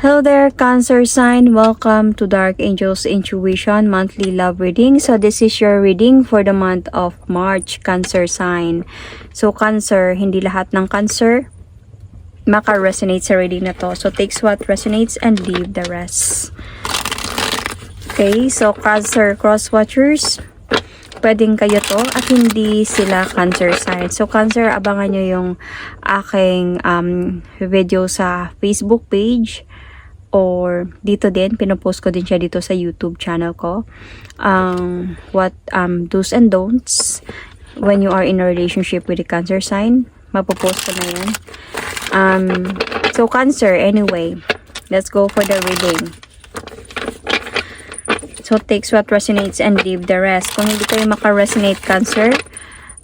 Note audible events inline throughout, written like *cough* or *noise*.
Hello there, Cancer sign. Welcome to Dark Angels Intuition monthly love reading. So this is your reading for the month of March, Cancer sign. So Cancer, hindi lahat ng Cancer maka-resonate sa reading na to. So takes what resonates and leave the rest. Okay, so Cancer cross watchers, pwedeng kayo to at hindi sila Cancer sign. So Cancer, abangan nyo yung aking um, video sa Facebook page or dito din, pinopost ko din siya dito sa YouTube channel ko. Um, what um, do's and don'ts when you are in a relationship with a cancer sign. Mapopost ko na yan. Um, so, cancer, anyway. Let's go for the reading. So, takes what resonates and leave the rest. Kung hindi kayo maka-resonate cancer,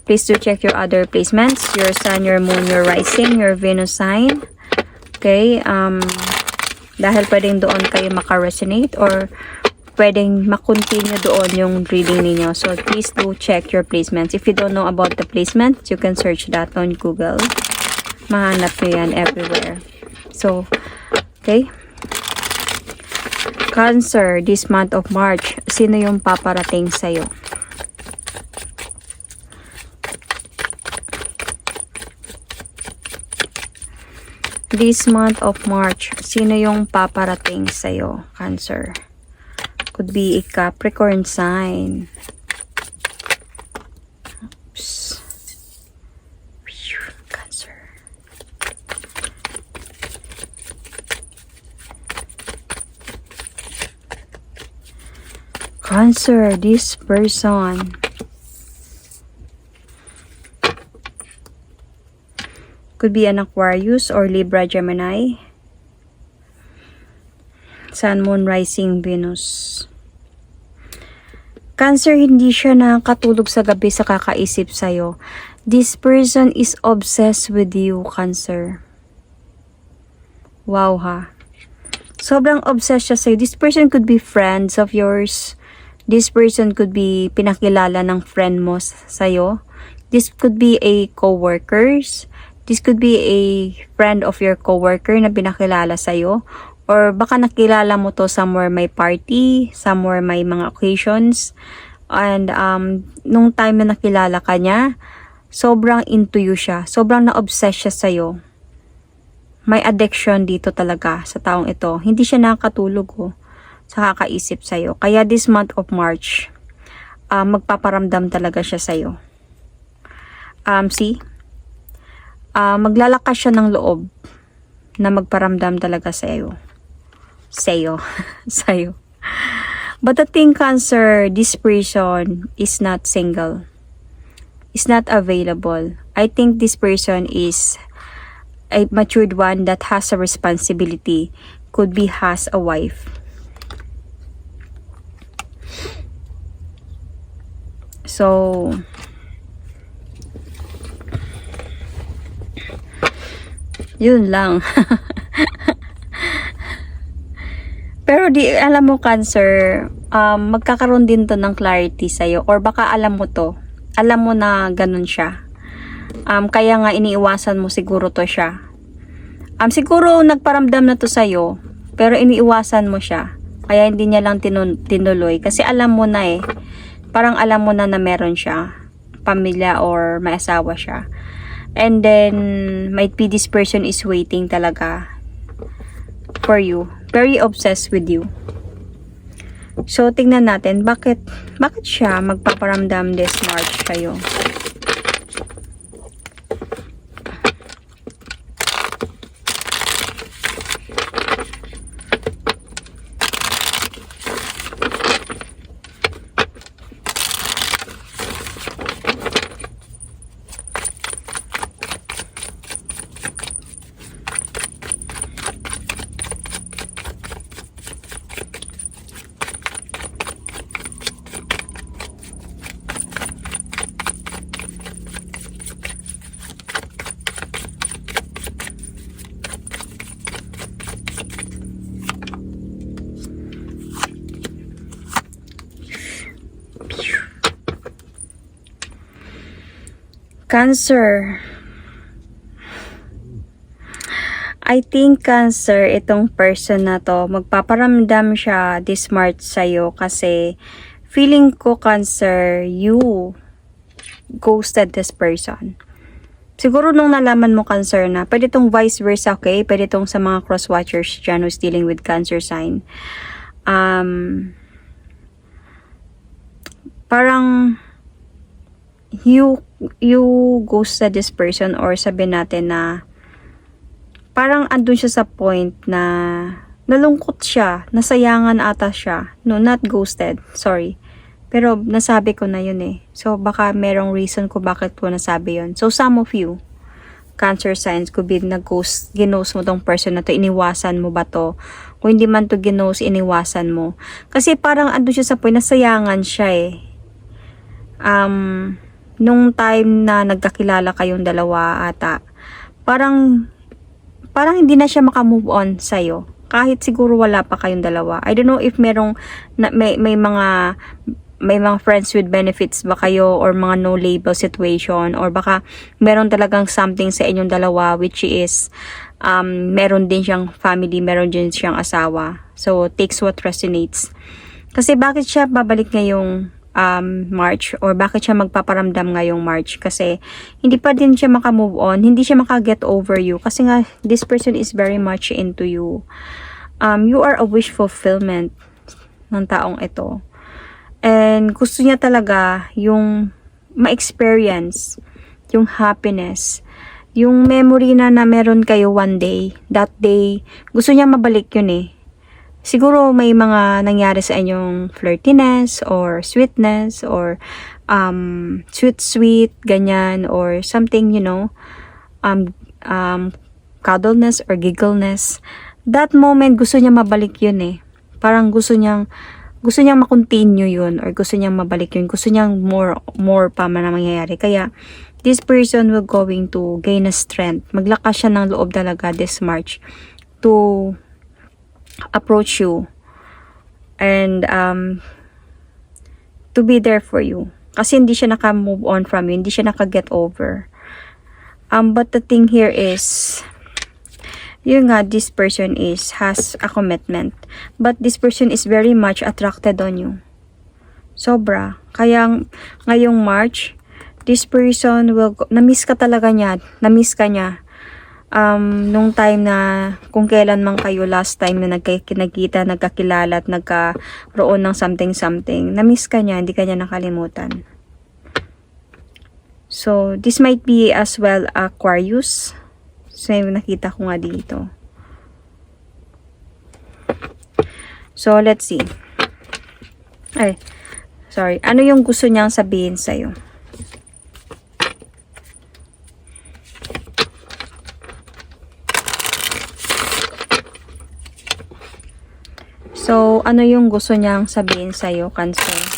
please do check your other placements. Your sun, your moon, your rising, your Venus sign. Okay, um, dahil pwedeng doon kayo maka-resonate or pwedeng makontinue doon yung reading ninyo. So, please do check your placements. If you don't know about the placement, you can search that on Google. Mahanap nyo yan everywhere. So, okay. Cancer, this month of March, sino yung paparating sa'yo? This month of March, sino yung paparating sa'yo, Cancer? Could be a Capricorn sign. Oops. Cancer. Cancer, this person. Could be an Aquarius or Libra Gemini. Sun, Moon, Rising, Venus. Cancer, hindi siya nakakatulog sa gabi sa kakaisip sa'yo. This person is obsessed with you, Cancer. Wow ha. Sobrang obsessed siya sa'yo. This person could be friends of yours. This person could be pinakilala ng friend mo sa'yo. This could be a co-workers. This could be a friend of your coworker na pinakilala sa'yo. Or baka nakilala mo to somewhere may party, somewhere may mga occasions. And um, nung time na nakilala ka niya, sobrang into you siya. Sobrang na-obsess siya sa'yo. May addiction dito talaga sa taong ito. Hindi siya nakakatulog oh, sa kakaisip sa'yo. Kaya this month of March, ah, magpaparamdam talaga siya sa'yo. Um, see? Ah maglalakas siya ng loob na magparamdam talaga sa iyo. Sa'yo. *laughs* Sa'yo. But the thing, Cancer, this person is not single. Is not available. I think this person is a matured one that has a responsibility. Could be has a wife. So, Yun lang. Pero di, alam mo, Cancer, um, magkakaroon din to ng clarity sa'yo. Or baka alam mo to. Alam mo na ganun siya. Um, kaya nga iniiwasan mo siguro to siya. Um, siguro nagparamdam na to sa'yo. Pero iniiwasan mo siya. Kaya hindi niya lang tinun- tinuloy. Kasi alam mo na eh. Parang alam mo na na meron siya. Pamilya or may asawa siya. And then, might be this person is waiting talaga for you. Very obsessed with you. So, tingnan natin, bakit, bakit siya magpaparamdam this March kayo? Cancer. I think cancer, itong person na to, magpaparamdam siya this March sa'yo kasi feeling ko cancer, you ghosted this person. Siguro nung nalaman mo cancer na, pwede itong vice versa, okay? Pwede itong sa mga cross-watchers dyan who's dealing with cancer sign. Um, parang you you ghosted this person or sabi natin na parang andun siya sa point na nalungkot siya, nasayangan ata siya. No, not ghosted, sorry. Pero nasabi ko na yun eh. So baka merong reason ko bakit ko nasabi yun. So some of you, cancer signs could be nag-ghost, ginost mo tong person na to, iniwasan mo ba to? Kung hindi man to ginost, iniwasan mo. Kasi parang andun siya sa point, nasayangan siya eh. Um, nung time na nagkakilala kayong dalawa ata, parang parang hindi na siya makamove on sa'yo. Kahit siguro wala pa kayong dalawa. I don't know if merong, na, may, may mga, may mga friends with benefits ba kayo or mga no label situation or baka meron talagang something sa inyong dalawa which is um, meron din siyang family, meron din siyang asawa. So, takes what resonates. Kasi bakit siya babalik ngayong um, March or bakit siya magpaparamdam ngayong March? Kasi hindi pa din siya makamove on, hindi siya makaget over you. Kasi nga this person is very much into you. Um, you are a wish fulfillment ng taong ito. And gusto niya talaga yung ma-experience yung happiness, yung memory na na meron kayo one day, that day, gusto niya mabalik yun eh siguro may mga nangyari sa inyong flirtiness or sweetness or um, sweet sweet ganyan or something you know um, um, cuddleness or giggleness. That moment gusto niya mabalik yun eh. Parang gusto niyang gusto niyang makontinue yun or gusto niyang mabalik yun. Gusto niyang more more pa man na mangyayari. Kaya this person will going to gain a strength. Maglakas siya ng loob talaga this March to approach you and um, to be there for you. Kasi hindi siya naka-move on from you, hindi siya naka-get over. Um, but the thing here is, yun nga, this person is, has a commitment. But this person is very much attracted on you. Sobra. Kaya ngayong March, this person will, na-miss ka talaga niya, na-miss ka niya um, nung time na kung kailan man kayo last time na nagkikita, nagkakilala at nagkaroon ng something-something, na-miss ka niya, hindi ka niya nakalimutan. So, this might be as well Aquarius. So, nakita ko nga dito. So, let's see. Ay, sorry. Ano yung gusto niyang sabihin sa'yo? So, ano yung gusto niyang sabihin sa'yo, Cancer?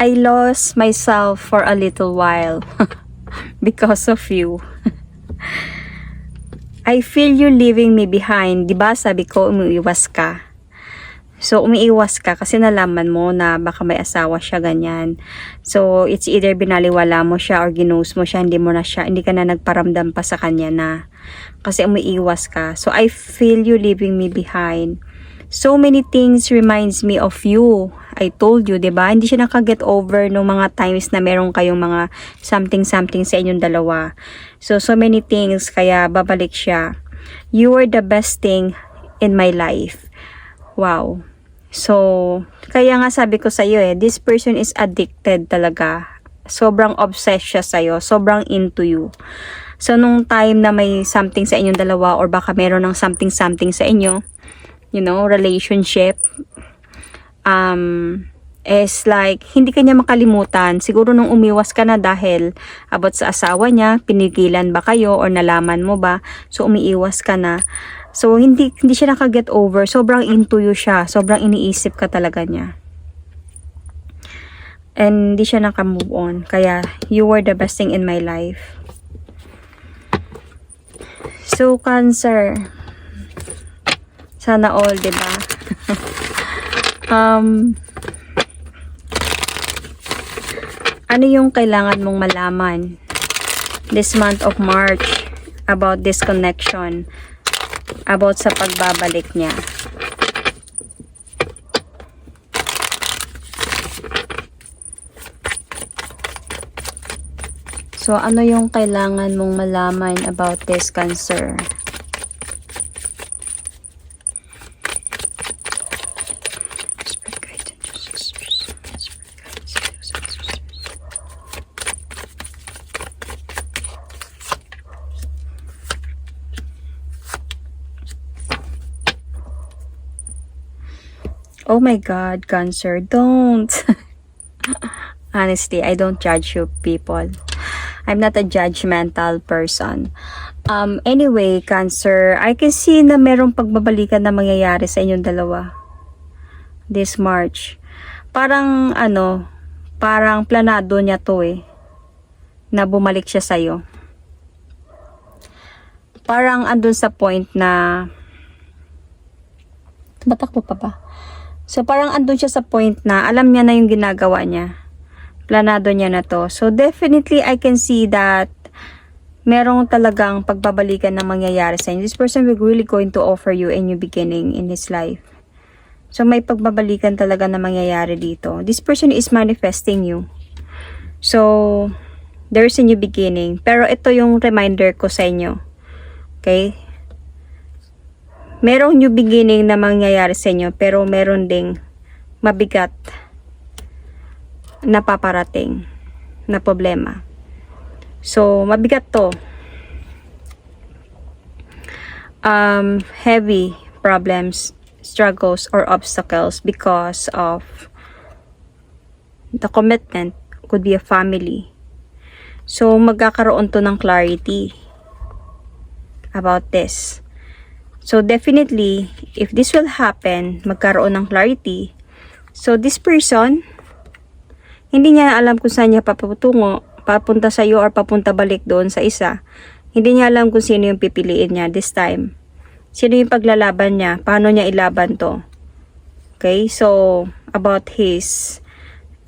I lost myself for a little while *laughs* because of you. *laughs* I feel you leaving me behind. 'Di ba sabi ko umiiwas ka. So, umiiwas ka kasi nalaman mo na baka may asawa siya ganyan. So, it's either binaliwala mo siya or ginose mo siya, hindi mo na siya, hindi ka na nagparamdam pa sa kanya na kasi umiiwas ka. So, I feel you leaving me behind. So many things reminds me of you. I told you, 'di ba? Hindi siya nakaget over nung mga times na meron kayong mga something something sa inyong dalawa. So so many things kaya babalik siya. You were the best thing in my life. Wow. So, kaya nga sabi ko sa iyo eh, this person is addicted talaga. Sobrang obsessed siya sa iyo, sobrang into you. So, nung time na may something sa inyong dalawa or baka meron ng something-something sa inyo, you know, relationship, um, is like, hindi kanya makalimutan. Siguro nung umiwas ka na dahil about sa asawa niya, pinigilan ba kayo or nalaman mo ba? So, umiiwas ka na. So, hindi, hindi siya nakaget over. Sobrang into you siya. Sobrang iniisip ka talaga niya. And hindi siya naka-move on. Kaya, you were the best thing in my life. So, Cancer. Sana all, di ba? *laughs* um, ano yung kailangan mong malaman this month of March about this connection, about sa pagbabalik niya? So, ano yung kailangan mong malaman about this cancer? Oh my God, Cancer, don't. *laughs* Honestly, I don't judge you people. I'm not a judgmental person. Um, anyway, Cancer, I can see na merong pagbabalikan na mangyayari sa inyong dalawa. This March. Parang, ano, parang planado niya to eh. Na bumalik siya sa'yo. Parang andun sa point na Batak pa ba? So, parang andun siya sa point na alam niya na yung ginagawa niya. Planado niya na to. So, definitely, I can see that merong talagang pagbabalikan na mangyayari sa inyo. This person will really going to offer you a new beginning in his life. So, may pagbabalikan talaga na mangyayari dito. This person is manifesting you. So, there's a new beginning. Pero ito yung reminder ko sa inyo. Okay? Merong new beginning na mangyayari sa inyo, pero meron ding mabigat na paparating na problema. So, mabigat to. Um, heavy problems, struggles, or obstacles because of the commitment could be a family. So, magkakaroon to ng clarity about this. So, definitely, if this will happen, magkaroon ng clarity. So, this person, hindi niya alam kung saan niya papatungo, papunta sa iyo or papunta balik doon sa isa. Hindi niya alam kung sino yung pipiliin niya this time. Sino yung paglalaban niya, paano niya ilaban to. Okay, so, about his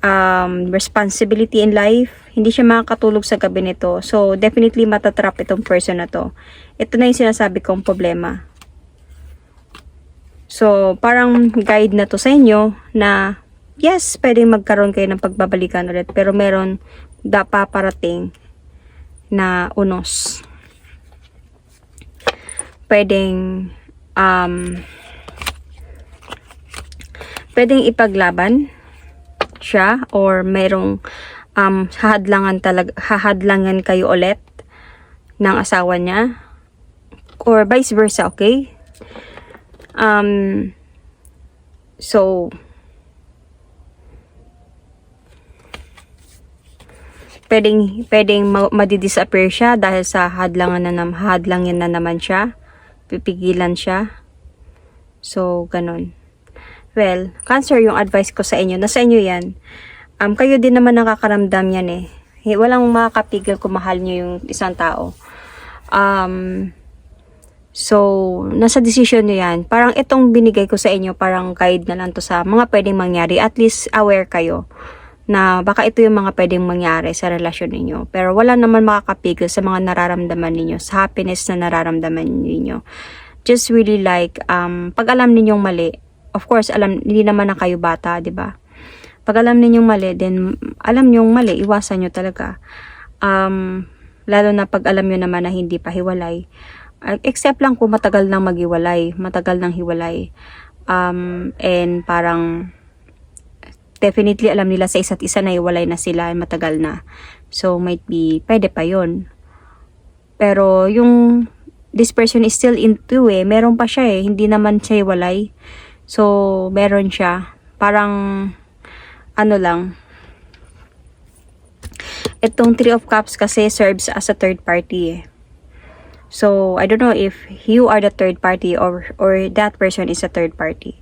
um, responsibility in life, hindi siya makakatulog sa gabi nito. So, definitely matatrap itong person na to. Ito na yung sinasabi kong problema. So, parang guide na to sa inyo na yes, pwedeng magkaroon kayo ng pagbabalikan ulit pero meron da paparating na unos. Pwedeng um, pwedeng ipaglaban siya or merong um, hahadlangan talaga hahadlangan kayo ulit ng asawa niya or vice versa, okay? Um, so, pwedeng, pwedeng ma- madidisappear siya dahil sa hadlangan na, nam, hadlangin na naman siya. Pipigilan siya. So, ganun. Well, cancer yung advice ko sa inyo. Nasa inyo yan. Um, kayo din naman nakakaramdam yan. Eh, Walang makakapigil kung mahal nyo yung isang tao. Um, So, nasa decision nyo yan. Parang itong binigay ko sa inyo, parang guide na lang to sa mga pwedeng mangyari. At least aware kayo na baka ito yung mga pwedeng mangyari sa relasyon ninyo. Pero wala naman makakapigil sa mga nararamdaman ninyo, sa happiness na nararamdaman ninyo. Just really like, um, pag alam ninyong mali, of course, alam, hindi naman na kayo bata, di ba? Pag alam ninyong mali, then alam ninyong mali, iwasan nyo talaga. Um, lalo na pag alam nyo naman na hindi pa hiwalay except lang kung matagal nang maghiwalay, matagal nang hiwalay. Um, and parang definitely alam nila sa isa't isa na hiwalay na sila, matagal na. So might be pwede pa 'yon. Pero yung this person is still into eh, meron pa siya eh, hindi naman siya hiwalay. So meron siya. Parang ano lang, itong Three of Cups kasi serves as a third party eh. So, I don't know if you are the third party or or that person is a third party.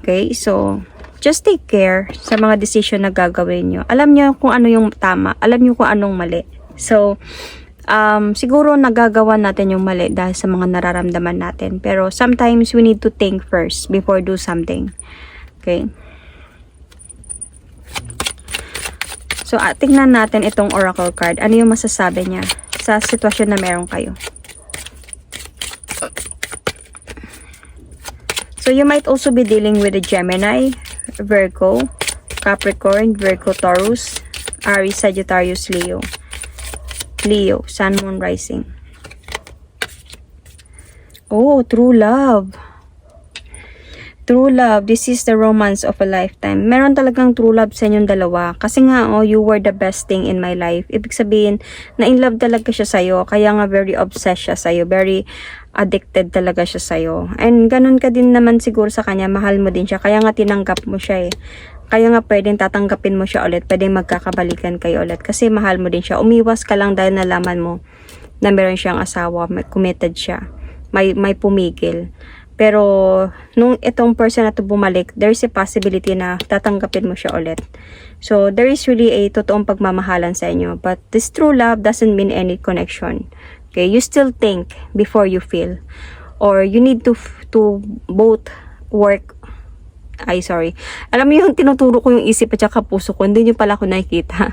Okay? So, just take care sa mga decision na gagawin nyo. Alam nyo kung ano yung tama. Alam nyo kung anong mali. So, um, siguro nagagawa natin yung mali dahil sa mga nararamdaman natin. Pero sometimes we need to think first before do something. Okay? So, ah, tingnan natin itong oracle card. Ano yung masasabi niya sa sitwasyon na meron kayo? So, you might also be dealing with a Gemini, Virgo, Capricorn, Virgo, Taurus, Aries, Sagittarius, Leo. Leo, Sun, Moon, Rising. Oh, true love. True love, this is the romance of a lifetime. Meron talagang true love sa inyong dalawa. Kasi nga, oh, you were the best thing in my life. Ibig sabihin, na in love talaga siya sa'yo. Kaya nga very obsessed siya sa'yo. Very addicted talaga siya sa'yo. And ganun ka din naman siguro sa kanya. Mahal mo din siya. Kaya nga tinanggap mo siya eh. Kaya nga pwedeng tatanggapin mo siya ulit. Pwedeng magkakabalikan kayo ulit. Kasi mahal mo din siya. Umiwas ka lang dahil nalaman mo na meron siyang asawa. May committed siya. May, may pumigil. Pero, nung itong person na to bumalik, there's a possibility na tatanggapin mo siya ulit. So, there is really a totoong pagmamahalan sa inyo. But this true love doesn't mean any connection. Okay? You still think before you feel. Or you need to to both work ay, sorry. Alam mo yung tinuturo ko yung isip at saka puso ko, hindi nyo pala ako nakikita.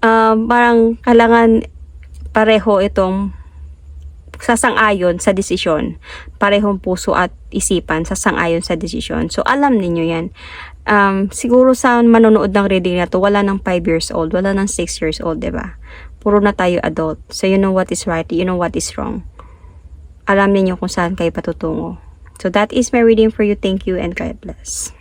um, *laughs* parang kailangan pareho itong sasang-ayon sa desisyon. Parehong puso at isipan sasang-ayon sa desisyon. So, alam ninyo yan. Um, siguro sa manonood ng reading na to, wala nang 5 years old, wala nang 6 years old, ba? Puro na tayo adult. So, you know what is right, you know what is wrong. Alam ninyo kung saan kayo patutungo. So, that is my reading for you. Thank you and God bless.